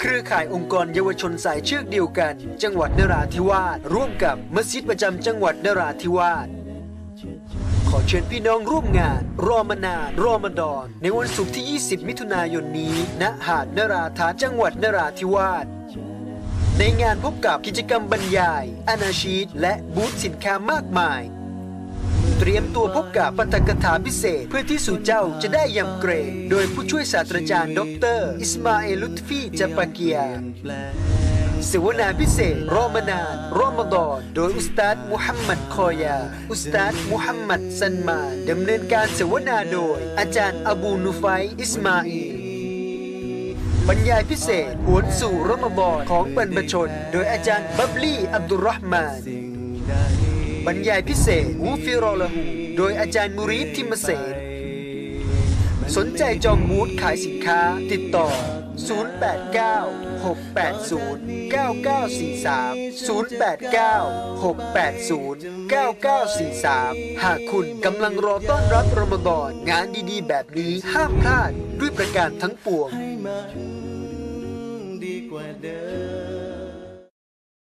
เครือข่ายองค์กรเยาวชนสายเชือกเดียวกัน จังหวัดนราธิวาสร่วมกับมัสยิดประจำจังหวัดนราธิวาสขอเชิญพี่น้องร่วมงาน รอมานานรอมฎอน ในวันศุกร์ที่ 20 มิถุนายนนี้ ณ หาดนราธาจังหวัดนราธิวาส ในงานพบกับกิจกรรมบรรยาย อนาชีตและบูธสินค้ามากมาย เตรียมตัวพบกับปาฐกถาพิเศษ เพื่อที่สู่เจ้าจะได้ยำเกรงโดยผู้ช่วยศาสตราจารย์ ดร อิสมาเอลุตฟีจัปาเกียเสวนาพิเศษรอมานานรอมฎอนโดยอุสตาดมุฮัมมัดคอยา อุสตาดมุฮัมมัดซันมาดำเนินการเสวนาโดย อาจารย์อบูนุไฟอิสมาอีบรรยายพิเศษหวนสู่รอมฎอนของบรรพชน โดยอาจารย์บับลี่อับดุลรห์มาน บรรยายพิเศษวูฟิโรละหูโดยอาจารย์มุรีทิมเสนสนใจจองบูธขายสินค้าติดต่อ 089 680 9943 089 680 9943 หากคุณกำลังรอต้อนรับรมฎอนงานดีๆ แบบนี้ห้ามพลาดด้วยประการทั้งปวงดีกว่าเดิม